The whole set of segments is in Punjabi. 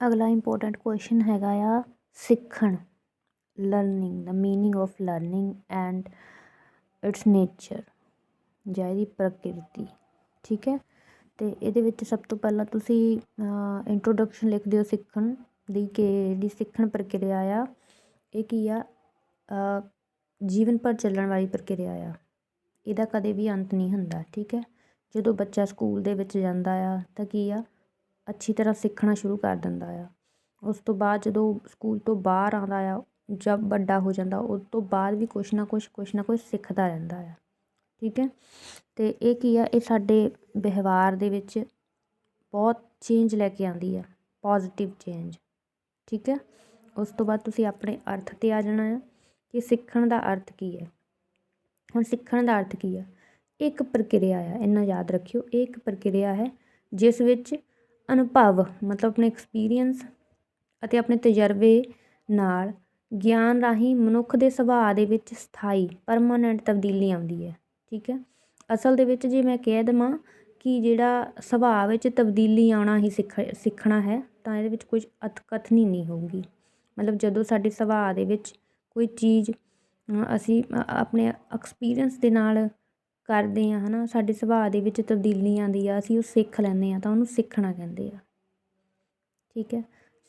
ਅਗਲਾ ਇੰਪੋਰਟੈਂਟ ਕੁਐਸਚਨ ਹੈਗਾ ਆ, ਸਿੱਖਣ learning the meaning of learning and its nature ਜਾਂ ਇਹਦੀ ਪ੍ਰਕਿਰਤੀ, ਠੀਕ ਹੈ? ਤੇ ਇਹਦੇ ਵਿੱਚ ਸਭ ਤੋਂ ਪਹਿਲਾਂ ਤੁਸੀਂ ਇੰਟਰੋਡਕਸ਼ਨ ਲਿਖ ਦਿਓ ਸਿੱਖਣ ਦੀ ਕਿ ਜਿਹੜੀ ਸਿੱਖਣ ਪ੍ਰਕਿਰਿਆ ਆ, ਇਹ ਕੀ ਆ? ਜੀਵਨ ਭਰ ਚੱਲਣ ਵਾਲੀ ਪ੍ਰਕਿਰਿਆ ਆ। ਇਹਦਾ ਕਦੇ ਵੀ ਅੰਤ ਨਹੀਂ ਹੁੰਦਾ, ਠੀਕ ਹੈ? ਜਦੋਂ ਬੱਚਾ ਸਕੂਲ ਦੇ ਵਿੱਚ ਜਾਂਦਾ ਆ ਤਾਂ ਕੀ ਆ? ਅੱਛੀ ਤਰ੍ਹਾਂ ਸਿੱਖਣਾ ਸ਼ੁਰੂ ਕਰ ਦਿੰਦਾ ਆ। ਉਸ ਤੋਂ ਬਾਅਦ ਜਦੋਂ ਸਕੂਲ ਤੋਂ ਬਾਹਰ ਆਉਂਦਾ ਆ ਜਦ ਵੱਡਾ ਹੋ ਜਾਂਦਾ, ਉਸ ਤੋਂ ਬਾਅਦ ਵੀ ਕੁਛ ਨਾ ਕੁਛ ਕੁਛ ਨਾ ਕੁਛ ਸਿੱਖਦਾ ਰਹਿੰਦਾ ਆ। ਠੀਕ ਹੈ? ਅਤੇ ਇਹ ਕੀ ਆ? ਇਹ ਸਾਡੇ ਵਿਵਹਾਰ ਦੇ ਵਿੱਚ ਬਹੁਤ ਚੇਂਜ ਲੈ ਕੇ ਆਉਂਦੀ ਆ ਪੋਜ਼ੀਟਿਵ ਚੇਂਜ ਠੀਕ ਹੈ? ਉਸ ਤੋਂ ਬਾਅਦ ਤੁਸੀਂ ਆਪਣੇ ਅਰਥ 'ਤੇ ਆ ਜਾਣਾ ਆ ਕਿ ਸਿੱਖਣ ਦਾ ਅਰਥ ਕੀ ਹੈ। ਹੁਣ ਸਿੱਖਣ ਦਾ ਅਰਥ ਕੀ ਆ? ਇੱਕ ਪ੍ਰਕਿਰਿਆ ਆ, ਇੰਨਾ ਯਾਦ ਰੱਖਿਓ ਇਹ ਇੱਕ ਪ੍ਰਕਿਰਿਆ ਹੈ ਜਿਸ ਵਿੱਚ ਅਨੁਭਵ, ਮਤਲਬ ਆਪਣੇ ਐਕਸਪੀਰੀਅੰਸ ਅਤੇ ਆਪਣੇ ਤਜਰਬੇ ਨਾਲ ਗਿਆਨ ਰਾਹੀਂ ਮਨੁੱਖ ਦੇ ਸੁਭਾਅ ਦੇ ਵਿੱਚ ਸਥਾਈ ਪਰਮਾਨੈਂਟ ਤਬਦੀਲੀ ਆਉਂਦੀ ਹੈ, ਠੀਕ ਹੈ? ਅਸਲ ਦੇ ਵਿੱਚ ਜੇ ਮੈਂ ਕਹਿ ਦੇਵਾਂ ਕਿ ਜਿਹੜਾ ਸੁਭਾਅ ਵਿੱਚ ਤਬਦੀਲੀ ਆਉਣਾ ਹੀ ਸਿੱਖ, ਸਿੱਖਣਾ ਹੈ, ਤਾਂ ਇਹਦੇ ਵਿੱਚ ਕੁਝ ਅਤਕਥਨੀ ਨਹੀਂ ਹੋਊਗੀ। ਮਤਲਬ ਜਦੋਂ ਸਾਡੇ ਸੁਭਾਅ ਦੇ ਵਿੱਚ ਕੋਈ ਚੀਜ਼ ਅਸੀਂ ਆਪਣੇ ਐਕਸਪੀਰੀਅੰਸ ਦੇ ਨਾਲ ਕਰਦੇ ਹਾਂ ਹੈ ਨਾ ਸਾਡੇ ਸੁਭਾਅ ਦੇ ਵਿੱਚ ਤਬਦੀਲੀ ਆਉਂਦੀ ਆ, ਅਸੀਂ ਉਹ ਸਿੱਖ ਲੈਂਦੇ ਹਾਂ, ਤਾਂ ਉਹਨੂੰ ਸਿੱਖਣਾ ਕਹਿੰਦੇ ਆ। ਠੀਕ ਹੈ?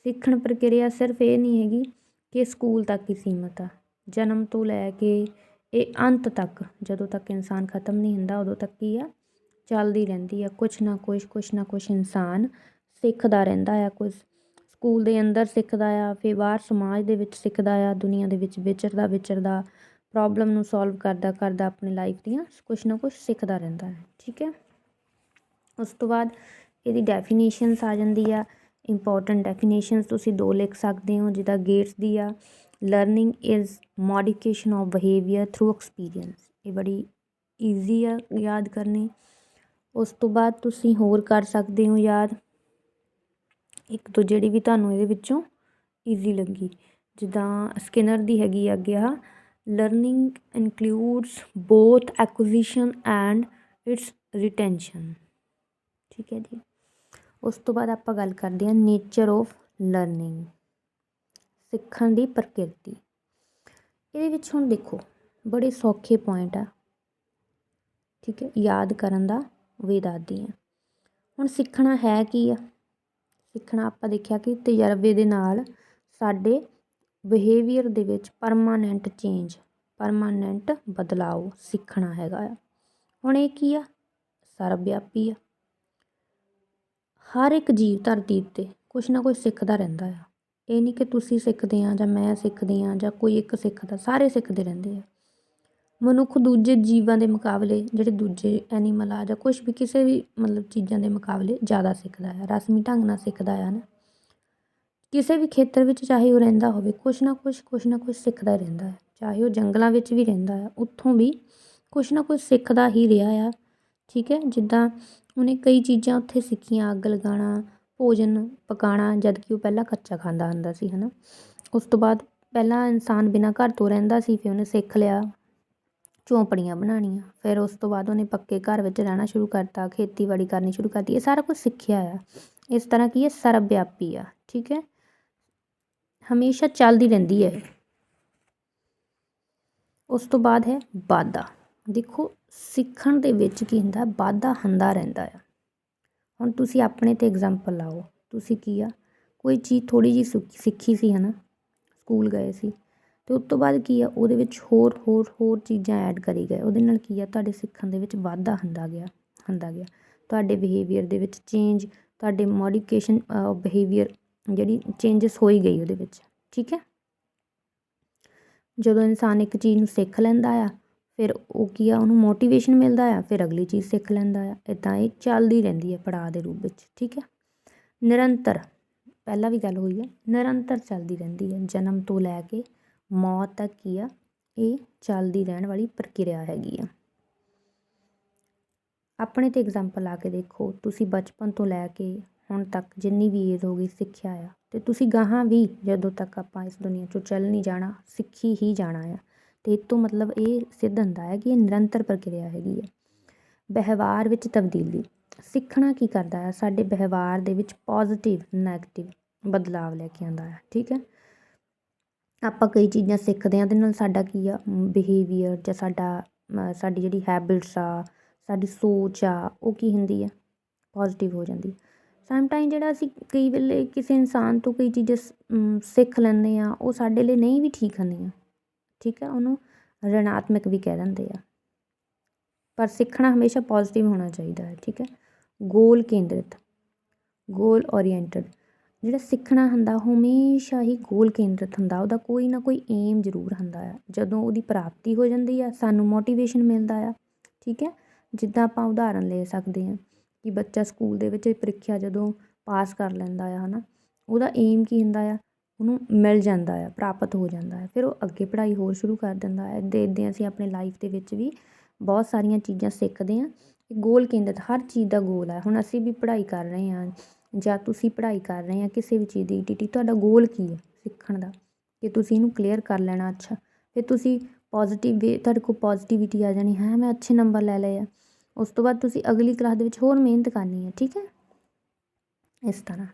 ਸਿੱਖਣ ਪ੍ਰਕਿਰਿਆ ਸਿਰਫ ਇਹ ਨਹੀਂ ਹੈਗੀ ਕਿ ਸਕੂਲ ਤੱਕ ਹੀ ਸੀਮਤ ਆ। ਜਨਮ ਤੋਂ ਲੈ ਕੇ ਇਹ ਅੰਤ ਤੱਕ, ਜਦੋਂ ਤੱਕ ਇਨਸਾਨ ਖਤਮ ਨਹੀਂ ਹੁੰਦਾ, ਉਦੋਂ ਤੱਕ ਹੀ ਆ, ਚੱਲਦੀ ਰਹਿੰਦੀ ਆ। ਕੁਛ ਨਾ ਕੁਛ ਕੁਛ ਨਾ ਕੁਛ ਇਨਸਾਨ ਸਿੱਖਦਾ ਰਹਿੰਦਾ ਆ ਕੁਝ ਸਕੂਲ ਦੇ ਅੰਦਰ ਸਿੱਖਦਾ ਆ, ਫਿਰ ਬਾਹਰ ਸਮਾਜ ਦੇ ਵਿੱਚ ਸਿੱਖਦਾ ਆ, ਦੁਨੀਆ ਦੇ ਵਿੱਚ ਵਿਚਰਦਾ ਵਿਚਰਦਾ ਪ੍ਰੋਬਲਮ ਨੂੰ ਸੋਲਵ ਕਰਦਾ ਕਰਦਾ ਆਪਣੀ ਲਾਈਫ ਦੀਆਂ ਕੁਛ ਨਾ ਕੁਛ ਸਿੱਖਦਾ ਰਹਿੰਦਾ ਹੈ, ਠੀਕ ਹੈ? ਉਸ ਤੋਂ ਬਾਅਦ ਇਹਦੀ ਡੈਫੀਨੇਸ਼ਨਸ ਆ ਜਾਂਦੀ ਆ ਇੰਪੋਰਟੈਂਟ ਡੈਫੀਨੇਸ਼ਨਸ ਤੁਸੀਂ ਦੋ ਲਿਖ ਸਕਦੇ ਹੋ ਜਿੱਦਾਂ ਗੇਟਸ ਦੀ ਆ। Learning is modification of behaviour through experience ਇਹ ਬੜੀ ਈਜ਼ੀ ਆ, ਯਾਦ ਕਰਨੀ। ਉਸ ਤੋਂ ਬਾਅਦ ਤੁਸੀਂ ਹੋਰ ਕਰ ਸਕਦੇ ਹੋ ਯਾਦ। ਇੱਕ ਤੋਂ ਜਿਹੜੀ ਵੀ ਤੁਹਾਨੂੰ ਇਹਦੇ ਵਿੱਚੋਂ ਈਜ਼ੀ ਲੱਗੀ। ਜਿੱਦਾਂ ਸਕਿਨਰ ਦੀ ਹੈਗੀ ਅੱਗੇ ਆ learning includes both acquisition and its retention ਠੀਕ ਹੈ ਜੀ। ਉਸ ਤੋਂ ਬਾਅਦ ਆਪਾਂ ਗੱਲ ਕਰਦੇ ਹਾਂ ਨੇਚਰ ਆਫ ਲਰਨਿੰਗ ਸਿੱਖਣ ਦੀ ਪ੍ਰਕਿਰਤੀ। ਇਹਦੇ ਵਿੱਚ ਹੁਣ ਦੇਖੋ, ਬੜੇ ਸੌਖੇ ਪੁਆਇੰਟ ਆ। ਠੀਕ ਹੈ, ਯਾਦ ਕਰਨ ਦਾ ਵੇ ਦੱਸਦੀ ਆ। ਹੁਣ ਸਿੱਖਣਾ ਹੈ ਕੀ ਆ? ਸਿੱਖਣਾ ਆਪਾਂ ਦੇਖਿਆ ਕਿ ਤਜਰਬੇ ਦੇ ਨਾਲ ਸਾਡੇ ਬਿਹੇਵੀਅਰ ਦੇ ਵਿੱਚ ਪਰਮਾਨੈਂਟ ਚੇਂਜ ਪਰਮਾਨੈਂਟ ਬਦਲਾਓ ਸਿੱਖਣਾ ਹੈਗਾ ਆ। ਹੁਣ ਇਹ ਕੀ ਆ? ਸਰਵ ਵਿਆਪੀ ਆ। ਹਰ ਇੱਕ ਜੀਵ ਧਰਤੀ ਉੱਤੇ ਕੁਛ ਨਾ ਕੁਛ ਸਿੱਖਦਾ ਰਹਿੰਦਾ ਆ। ਇਹ ਨਹੀਂ ਕਿ ਤੁਸੀਂ ਸਿੱਖਦੇ ਆ ਜਾਂ ਮੈਂ ਸਿੱਖਦੀ ਆ ਜਾਂ ਕੋਈ ਇੱਕ ਸਿੱਖਦਾ, ਸਾਰੇ ਸਿੱਖਦੇ ਰਹਿੰਦੇ ਆ। ਮਨੁੱਖ ਦੂਜੇ ਜੀਵਾਂ ਦੇ ਮੁਕਾਬਲੇ, ਜਿਹੜੇ ਦੂਜੇ ਐਨੀਮਲ ਆ ਜਾਂ ਕੁਛ ਵੀ ਕਿਸੇ ਵੀ ਮਤਲਬ ਚੀਜ਼ਾਂ ਦੇ ਮੁਕਾਬਲੇ ਜ਼ਿਆਦਾ ਸਿੱਖਦਾ ਹੈ ਰਸਮੀ ਢੰਗ ਨਾਲ ਸਿੱਖਦਾ ਆ ਨਾ। ਕਿਸੇ ਵੀ ਖੇਤਰ ਵਿੱਚ ਚਾਹੇ ਉਹ ਰਹਿੰਦਾ ਹੋਵੇ, ਕੁਛ ਨਾ ਕੁਛ ਕੁਛ ਨਾ ਕੁਛ ਸਿੱਖਦਾ ਰਹਿੰਦਾ ਹੈ। ਚਾਹੇ ਉਹ ਜੰਗਲਾਂ ਵਿੱਚ ਵੀ ਰਹਿੰਦਾ ਆ ਉੱਥੋਂ ਵੀ ਕੁਛ ਨਾ ਕੁਛ ਸਿੱਖਦਾ ਹੀ ਰਿਹਾ ਆ। ਠੀਕ ਹੈ, ਜਿੱਦਾਂ ਉਹਨੇ ਕਈ ਚੀਜ਼ਾਂ ਉੱਥੇ ਸਿੱਖੀਆਂ, ਅੱਗ ਲਗਾਉਣਾ, ਭੋਜਨ ਪਕਾਉਣਾ, ਜਦ ਕਿ ਉਹ ਪਹਿਲਾਂ ਕੱਚਾ ਖਾਂਦਾ ਹੁੰਦਾ ਸੀ ਹੈ ਨਾ ਉਸ ਤੋਂ ਬਾਅਦ ਪਹਿਲਾਂ ਇਨਸਾਨ ਬਿਨਾਂ ਘਰ ਤੋਂ ਰਹਿੰਦਾ ਸੀ, ਫਿਰ ਉਹਨੇ ਸਿੱਖ ਲਿਆ, ਝੌਂਪੜੀਆਂ ਬਣਾਉਣੀਆਂ। ਫਿਰ ਉਸ ਤੋਂ ਬਾਅਦ ਉਹਨੇ ਪੱਕੇ ਘਰ ਵਿੱਚ ਰਹਿਣਾ ਸ਼ੁਰੂ ਕਰਤਾ, ਖੇਤੀਬਾੜੀ ਕਰਨੀ ਸ਼ੁਰੂ ਕਰਤੀ, ਇਹ ਸਾਰਾ ਕੁਝ ਸਿੱਖਿਆ ਆ। ਇਸ ਤਰ੍ਹਾਂ ਕੀ ਹੈ ਸਰਬ ਵਿਆਪੀ ਆ। ਠੀਕ ਹੈ ਹਮੇਸ਼ਾ ਚੱਲਦੀ ਰਹਿੰਦੀ ਹੈ। ਉਸ ਤੋਂ ਬਾਅਦ ਹੈ ਵਾਧਾ। ਦੇਖੋ, ਸਿੱਖਣ ਦੇ ਵਿੱਚ ਕੀ ਹੁੰਦਾ ਵਾਧਾ ਹੁੰਦਾ ਰਹਿੰਦਾ ਆ। ਹੁਣ ਤੁਸੀਂ ਆਪਣੇ 'ਤੇ ਐਗਜ਼ਾਮਪਲ ਲਾਓ। ਤੁਸੀਂ ਕੀ ਆ? ਕੋਈ ਚੀਜ਼ ਥੋੜ੍ਹੀ ਜਿਹੀ ਸਿੱਖੀ ਸੀ ਹੈ ਨਾ ਸਕੂਲ ਗਏ ਸੀ। ਅਤੇ ਉਸ ਤੋਂ ਬਾਅਦ ਕੀ ਆ? ਉਹਦੇ ਵਿੱਚ ਹੋਰ ਹੋਰ ਹੋਰ ਚੀਜ਼ਾਂ ਐਡ ਕਰੀ ਗਏ। ਉਹਦੇ ਨਾਲ ਕੀ ਆ? ਤੁਹਾਡੇ ਸਿੱਖਣ ਦੇ ਵਿੱਚ ਵਾਧਾ ਹੁੰਦਾ ਗਿਆ ਹੁੰਦਾ ਗਿਆ। ਤੁਹਾਡੇ ਬਿਹੇਵੀਅਰ ਦੇ ਵਿੱਚ ਚੇਂਜ ਤੁਹਾਡੇ ਮੋਡੀਫਿਕੇਸ਼ਨ ਬਿਹੇਵੀਅਰ ਜਿਹੜੀ ਚੇਂਜਸ ਹੋਈ ਗਈ ਉਹਦੇ ਵਿੱਚ, ਠੀਕ ਹੈ? ਜਦੋਂ ਇਨਸਾਨ ਇੱਕ ਚੀਜ਼ ਨੂੰ ਸਿੱਖ ਲੈਂਦਾ ਆ, ਫਿਰ ਉਹ ਕੀ ਆ, ਉਹਨੂੰ ਮੋਟੀਵੇਸ਼ਨ ਮਿਲਦਾ ਆ, ਫਿਰ ਅਗਲੀ ਚੀਜ਼ ਸਿੱਖ ਲੈਂਦਾ ਆ। ਇੱਦਾਂ ਇਹ ਚੱਲਦੀ ਰਹਿੰਦੀ ਹੈ ਪੜਾਅ ਦੇ ਰੂਪ ਵਿੱਚ, ਠੀਕ ਹੈ? ਨਿਰੰਤਰ, ਪਹਿਲਾਂ ਵੀ ਗੱਲ ਹੋਈ ਹੈ, ਨਿਰੰਤਰ ਚੱਲਦੀ ਰਹਿੰਦੀ ਹੈ। ਜਨਮ ਤੋਂ ਲੈ ਕੇ ਮੌਤ ਤੱਕ ਕੀ ਆ, ਇਹ ਚੱਲਦੀ ਰਹਿਣ ਵਾਲੀ ਪ੍ਰਕਿਰਿਆ ਹੈਗੀ ਆ। ਆਪਣੇ 'ਤੇ ਐਗਜ਼ਾਮਪਲ ਲਾ ਕੇ ਦੇਖੋ, ਤੁਸੀਂ ਬਚਪਨ ਤੋਂ ਲੈ ਕੇ ਹੁਣ ਤੱਕ ਜਿੰਨੀ ਵੀ ਏਜ ਹੋ ਗਈ ਸਿੱਖਿਆ ਆ ਅਤੇ ਤੁਸੀਂ ਗਾਹਾਂ ਵੀ ਜਦੋਂ ਤੱਕ ਆਪਾਂ ਇਸ ਦੁਨੀਆ 'ਚੋਂ ਚੱਲ ਨਹੀਂ ਜਾਣਾ, ਸਿੱਖੀ ਹੀ ਜਾਣਾ ਆ। ਅਤੇ ਇਹ ਤੋਂ ਮਤਲਬ ਇਹ ਸਿੱਧ ਹੁੰਦਾ ਹੈ ਕਿ ਇਹ ਨਿਰੰਤਰ ਪ੍ਰਕਿਰਿਆ ਹੈਗੀ ਹੈ ਵਿਵਹਾਰ ਵਿੱਚ ਤਬਦੀਲੀ। ਸਿੱਖਣਾ ਕੀ ਕਰਦਾ ਹੈ ਸਾਡੇ ਵਿਵਹਾਰ ਦੇ ਵਿੱਚ ਪੋਜ਼ੀਟਿਵ ਨੈਗੇਟਿਵ ਬਦਲਾਵ ਲੈ ਕੇ ਆਉਂਦਾ ਹੈ ਠੀਕ ਹੈ ਆਪਾਂ ਕਈ ਚੀਜ਼ਾਂ ਸਿੱਖਦੇ ਹਾਂ, ਉਹਦੇ ਨਾਲ ਸਾਡਾ ਕੀ ਆ? ਬਿਹੇਵੀਅਰ ਜਾਂ ਸਾਡਾ ਸਾਡੀ ਜਿਹੜੀ ਹੈਬਿਟਸ ਆ, ਸਾਡੀ ਸੋਚ ਆ, ਉਹ ਕੀ ਹੁੰਦੀ ਆ? ਪੋਜੀਟਿਵ ਹੋ ਜਾਂਦੀ ਸਮ ਟਾਈਮ ਜਿਹੜਾ ਅਸੀਂ ਕਈ ਵੇਲੇ ਕਿਸੇ ਇਨਸਾਨ ਤੋਂ ਕਈ ਚੀਜ਼ਾਂ ਸਿੱਖ ਲੈਂਦੇ ਹਾਂ, ਉਹ ਸਾਡੇ ਲਈ ਨਹੀਂ ਵੀ ਠੀਕ ਹੁੰਦੀਆਂ। ਠੀਕ ਹੈ? ਉਹਨੂੰ ਰਣਾਤਮਕ ਵੀ ਕਹਿ ਦਿੰਦੇ ਆ। ਪਰ ਸਿੱਖਣਾ ਹਮੇਸ਼ਾ ਪੋਜ਼ਿਟਿਵ ਹੋਣਾ ਚਾਹੀਦਾ ਹੈ। ਠੀਕ ਹੈ? ਗੋਲ ਕੇਂਦਰਿਤ। ਗੋਲ ਓਰੀਐਂਟਡ ਜਿਹੜਾ ਸਿੱਖਣਾ ਹੁੰਦਾ, ਉਹ ਹਮੇਸ਼ਾ ਹੀ ਗੋਲ ਕੇਂਦਰਿਤ ਹੁੰਦਾ। ਉਹਦਾ ਕੋਈ ਨਾ ਕੋਈ ਏਮ ਜ਼ਰੂਰ ਹੁੰਦਾ ਆ। ਜਦੋਂ ਉਹਦੀ ਪ੍ਰਾਪਤੀ ਹੋ ਜਾਂਦੀ ਆ, ਸਾਨੂੰ ਮੋਟੀਵੇਸ਼ਨ ਮਿਲਦਾ ਆ। ਠੀਕ ਹੈ? ਜਿੱਦਾਂ ਆਪਾਂ ਉਦਾਹਰਨ ਲੈ ਸਕਦੇ ਹਾਂ। ਕਿ ਬੱਚਾ ਸਕੂਲ ਦੇ ਵਿੱਚ ਪ੍ਰੀਖਿਆ ਜਦੋਂ ਪਾਸ ਕਰ ਲੈਂਦਾ ਆ ਹੈ ਨਾ ਉਹਦਾ ਏਮ ਕੀ ਹੁੰਦਾ ਆ? ਉਹਨੂੰ ਮਿਲ ਜਾਂਦਾ ਆ, ਪ੍ਰਾਪਤ ਹੋ ਜਾਂਦਾ ਹੈ ਫਿਰ ਉਹ ਅੱਗੇ ਪੜ੍ਹਾਈ ਹੋਰ ਸ਼ੁਰੂ ਕਰ ਦਿੰਦਾ ਹੈ ਇੱਦਾਂ ਇੱਦਾਂ ਅਸੀਂ ਆਪਣੇ ਲਾਈਫ ਦੇ ਵਿੱਚ ਵੀ ਬਹੁਤ ਸਾਰੀਆਂ ਚੀਜ਼ਾਂ ਸਿੱਖਦੇ ਹਾਂ ਗੋਲ ਕੇਂਦਰਿਤ, ਹਰ ਚੀਜ਼ ਦਾ ਗੋਲ ਹੈ ਹੁਣ ਅਸੀਂ ਵੀ ਪੜ੍ਹਾਈ ਕਰ ਰਹੇ ਹਾਂ ਜਾਂ ਤੁਸੀਂ ਪੜ੍ਹਾਈ ਕਰ ਰਹੇ ਆ, ਕਿਸੇ ਵੀ ਚੀਜ਼ ਦੀ ਟੀ ਤੁਹਾਡਾ ਗੋਲ ਕੀ ਹੈ ਸਿੱਖਣ ਦਾ? ਕਿ ਤੁਸੀਂ ਇਹਨੂੰ ਕਲੀਅਰ ਕਰ ਲੈਣਾ, ਅੱਛਾ। ਫਿਰ ਤੁਸੀਂ ਪੋਜ਼ਿਟਿਵ ਵੇ ਤੁਹਾਡੇ ਕੋਲ ਪੋਜ਼ਿਟਿਵਿਟੀ ਆ ਜਾਣੀ, ਹੈ, ਮੈਂ ਅੱਛੇ ਨੰਬਰ ਲੈ ਲਏ ਆ। ਉਸ ਤੋਂ ਬਾਅਦ ਤੁਸੀਂ ਅਗਲੀ ਕਲਾਸ ਦੇ ਵਿੱਚ ਹੋਰ ਮਿਹਨਤ ਕਰਨੀ ਹੈ, ਠੀਕ ਹੈ? ਇਸ ਤਰ੍ਹਾਂ।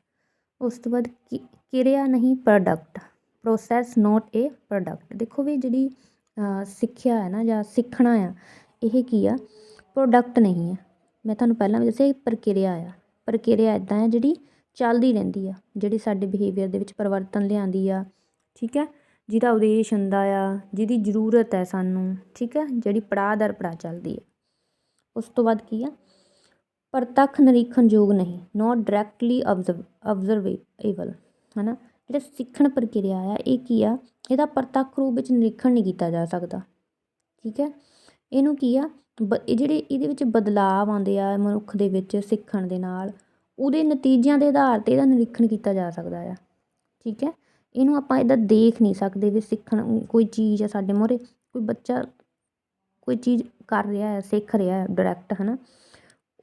ਉਸ ਤੋਂ ਬਾਅਦ ਕਿ- ਕਿਰਿਆ ਨਹੀਂ product process not a product ਦੇਖੋ ਵੀ ਜਿਹੜੀ ਸਿੱਖਿਆ ਹੈ ਨਾ ਜਾਂ ਸਿੱਖਣਾ ਆ, ਇਹ ਕੀ ਆ? ਪ੍ਰੋਡਕਟ ਨਹੀਂ ਹੈ ਮੈਂ ਤੁਹਾਨੂੰ ਪਹਿਲਾਂ ਵੀ ਦੱਸਿਆ ਇਹ ਪ੍ਰਕਿਰਿਆ ਆ। ਪ੍ਰਕਿਰਿਆ ਇਦਾਂ ਹੈ ਜਿਹੜੀ ਚੱਲਦੀ ਰਹਿੰਦੀ ਆ, ਜਿਹੜੀ ਸਾਡੇ ਬਿਹੇਵੀਅਰ ਦੇ ਵਿੱਚ ਪਰਿਵਰਤਨ ਲਿਆਂਦੀ ਆ, ਠੀਕ ਹੈ? ਜਿਹਦਾ ਉਦੇਸ਼ ਹੁੰਦਾ ਆ, ਜਿਹਦੀ ਜ਼ਰੂਰਤ ਹੈ ਸਾਨੂੰ, ਠੀਕ ਹੈ? ਜਿਹੜੀ ਪੜਾਅ ਦਰ ਪੜਾਅ ਚੱਲਦੀ ਹੈ ਉਸ ਤੋਂ ਬਾਅਦ ਕੀ ਆ? ਪ੍ਰਤੱਖ ਨਿਰੀਖਣਯੋਗ ਨਹੀਂ ਨੋਟ ਡਾਇਰੈਕਟਲੀ ਅਬਜ਼ਰਵ ਅਬਜ਼ਰਵੇਬਲ ਹੈ ਨਾ ਜਿਹੜਾ ਸਿੱਖਣ ਪ੍ਰਕਿਰਿਆ ਆ, ਇਹ ਕੀ ਆ? ਇਹਦਾ ਪ੍ਰਤੱਖ ਰੂਪ ਵਿੱਚ ਨਿਰੀਖਣ ਨਹੀਂ ਕੀਤਾ ਜਾ ਸਕਦਾ, ਠੀਕ ਹੈ? ਇਹਨੂੰ ਕੀ ਆ? ਬ, ਇਹ ਜਿਹੜੇ ਇਹਦੇ ਵਿੱਚ ਬਦਲਾਵ ਆਉਂਦੇ ਆ ਮਨੁੱਖ ਦੇ ਵਿੱਚ ਸਿੱਖਣ ਦੇ ਨਾਲ, ਉਹਦੇ ਨਤੀਜਿਆਂ ਦੇ ਆਧਾਰ 'ਤੇ ਇਹਦਾ ਨਿਰੀਖਣ ਕੀਤਾ ਜਾ ਸਕਦਾ ਆ, ਠੀਕ ਹੈ? ਇਹਨੂੰ ਆਪਾਂ ਇੱਦਾਂ ਦੇਖ ਨਹੀਂ ਸਕਦੇ ਵੀ ਸਿੱਖਣ, ਕੋਈ ਚੀਜ਼ ਆ ਸਾਡੇ ਮੂਹਰੇ, ਕੋਈ ਬੱਚਾ ਕੋਈ ਚੀਜ਼ ਕਰ ਰਿਹਾ ਹੈ, ਸਿੱਖ ਰਿਹਾ ਡਾਇਰੈਕਟ ਹੈ ਨਾ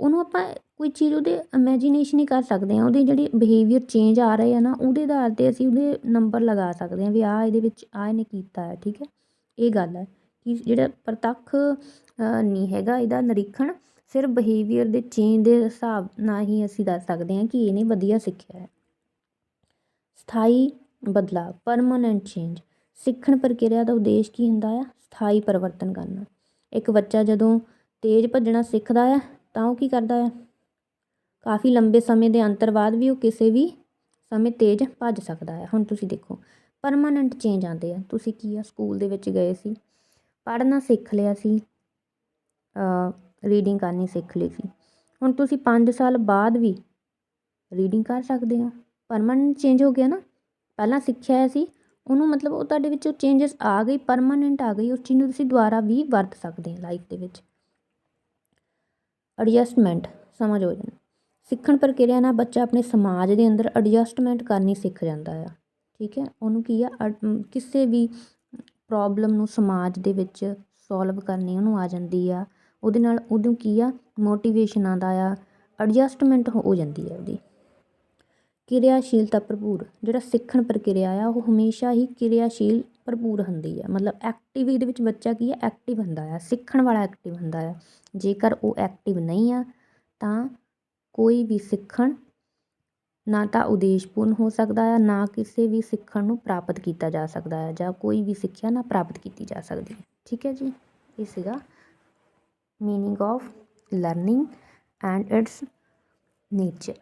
ਉਹਨੂੰ ਆਪਾਂ ਕੋਈ ਚੀਜ਼ ਉਹਦੇ ਇਮੈਜੀਨੇਸ਼ਨ ਹੀ ਕਰ ਸਕਦੇ ਹਾਂ, ਉਹਦੇ ਜਿਹੜੇ ਬਿਹੇਵੀਅਰ ਚੇਂਜ ਆ ਰਹੇ ਆ ਨਾ, ਉਹਦੇ ਆਧਾਰ 'ਤੇ ਅਸੀਂ ਉਹਦੇ ਨੰਬਰ ਲਗਾ ਸਕਦੇ ਹਾਂ ਵੀ ਆਹ ਇਹਦੇ ਵਿੱਚ ਆਹ ਇਹਨੇ ਕੀਤਾ ਹੈ, ਠੀਕ ਹੈ, ਇਹ ਗੱਲ ਹੈ ਕਿ ਜਿਹੜਾ ਪ੍ਰਤੱਖ ਨਹੀਂ ਹੈਗਾ ਇਹਦਾ ਨਿਰੀਖਣ, ਸਿਰਫ ਬਿਹੇਵੀਅਰ ਦੇ ਚੇਂਜ ਦੇ ਹਿਸਾਬ ਨਾਲ ਹੀ ਅਸੀਂ ਦੱਸ ਸਕਦੇ ਹਾਂ ਕਿ ਇਹਨੇ ਵਧੀਆ ਸਿੱਖਿਆ ਹੈ। ਸਥਾਈ ਬਦਲਾਅ ਪਰਮਾਨੈਂਟ ਚੇਂਜ ਸਿੱਖਣ ਪ੍ਰਕਿਰਿਆ ਦਾ ਉਦੇਸ਼ ਕੀ ਹੁੰਦਾ ਹੈ ਸਥਾਈ ਪਰਿਵਰਤਨ ਕਰਨਾ। ਇੱਕ ਬੱਚਾ ਜਦੋਂ ਤੇਜ਼ ਭੱਜਣਾ ਸਿੱਖਦਾ ਆ ਤਾਂ ਉਹ ਕੀ ਕਰਦਾ ਆ ਕਾਫੀ ਲੰਬੇ ਸਮੇਂ ਦੇ ਅੰਤਰ ਬਾਅਦ ਵੀ ਉਹ ਕਿਸੇ ਵੀ ਸਮੇਂ ਤੇਜ਼ ਭੱਜ ਸਕਦਾ ਆ ਹੁਣ ਤੁਸੀਂ ਦੇਖੋ ਪਰਮਾਨੈਂਟ ਚੇਂਜ ਆਉਂਦੇ ਆ। ਤੁਸੀਂ ਕੀ ਆ, ਸਕੂਲ ਦੇ ਵਿੱਚ ਗਏ ਸੀ, ਪੜ੍ਹਨਾ ਸਿੱਖ ਲਿਆ ਸੀ ਰੀਡਿੰਗ ਕਰਨੀ ਸਿੱਖ ਲਈ ਸੀ। ਹੁਣ ਤੁਸੀਂ 5 ਸਾਲ ਬਾਅਦ ਵੀ ਰੀਡਿੰਗ ਕਰ ਸਕਦੇ ਹੋ। ਪਰਮਾਨੈਂਟ ਚੇਂਜ ਹੋ ਗਿਆ ਨਾ। ਪਹਿਲਾਂ ਸਿੱਖਿਆ ਸੀ ਉਹਨੂੰ ਮਤਲਬ ਉਹ ਤੁਹਾਡੇ ਵਿੱਚ ਉਹ ਚੇਂਜਸ ਆ ਗਈ ਪਰਮਾਨੈਂਟ ਆ ਗਈ, ਉਸ ਚੀਜ਼ ਨੂੰ ਤੁਸੀਂ ਦੁਬਾਰਾ ਵੀ ਵਰਤ ਸਕਦੇ ਹੋ ਲਾਈਫ ਦੇ ਵਿੱਚ। ਐਡਜਸਟਮੈਂਟ ਸਮਝ ਹੋ ਜਾਂਦਾ ਸਿੱਖਣ ਪ੍ਰਕਿਰਿਆ ਨਾਲ ਬੱਚਾ ਆਪਣੇ ਸਮਾਜ ਦੇ ਅੰਦਰ ਐਡਜਸਟਮੈਂਟ ਕਰਨੀ ਸਿੱਖ ਜਾਂਦਾ ਆ, ਠੀਕ ਹੈ? ਉਹਨੂੰ ਕੀ ਆ? ਕਿਸੇ ਵੀ ਪ੍ਰੋਬਲਮ ਨੂੰ ਸਮਾਜ ਦੇ ਵਿੱਚ ਸੋਲਵ ਕਰਨੀ ਉਹਨੂੰ ਆ ਜਾਂਦੀ ਆ। ਉਹਦੇ ਨਾਲ ਉਹਨੂੰ ਕੀ ਆ? ਮੋਟੀਵੇਸ਼ਨ ਆਉਂਦਾ ਆ। ਐਡਜਸਟਮੈਂਟ ਹੋ ਜਾਂਦੀ ਆ ਉਹਦੀ। ਕਿਰਿਆਸ਼ੀਲਤਾ ਭਰਪੂਰ, ਜਿਹੜਾ ਸਿੱਖਣ ਪ੍ਰਕਿਰਿਆ ਆ, ਉਹ ਹਮੇਸ਼ਾ ਹੀ ਕਿਰਿਆਸ਼ੀਲ ਭਰਪੂਰ ਹੁੰਦੀ ਹੈ ਮਤਲਬ ਐਕਟਿਵ ਇਹਦੇ ਵਿੱਚ ਬੱਚਾ ਕੀ ਹੈ ਐਕਟਿਵ ਹੁੰਦਾ ਆ। ਸਿੱਖਣ ਵਾਲਾ ਐਕਟਿਵ ਹੁੰਦਾ ਆ। ਜੇਕਰ ਉਹ ਐਕਟਿਵ ਨਹੀਂ ਆ, ਤਾਂ ਕੋਈ ਵੀ ਸਿੱਖਣ ਨਾ ਤਾਂ ਉਦੇਸ਼ਪੂਰਨ ਹੋ ਸਕਦਾ ਆ, ਨਾ ਕਿਸੇ ਵੀ ਸਿੱਖਣ ਨੂੰ ਪ੍ਰਾਪਤ ਕੀਤਾ ਜਾ ਸਕਦਾ ਹੈ ਜਾਂ ਕੋਈ ਵੀ ਸਿੱਖਿਆ ਨਾ ਪ੍ਰਾਪਤ ਕੀਤੀ ਜਾ ਸਕਦੀ ਹੈ ਠੀਕ ਹੈ ਜੀ? ਇਹ ਸੀਗਾ meaning of learning and its nature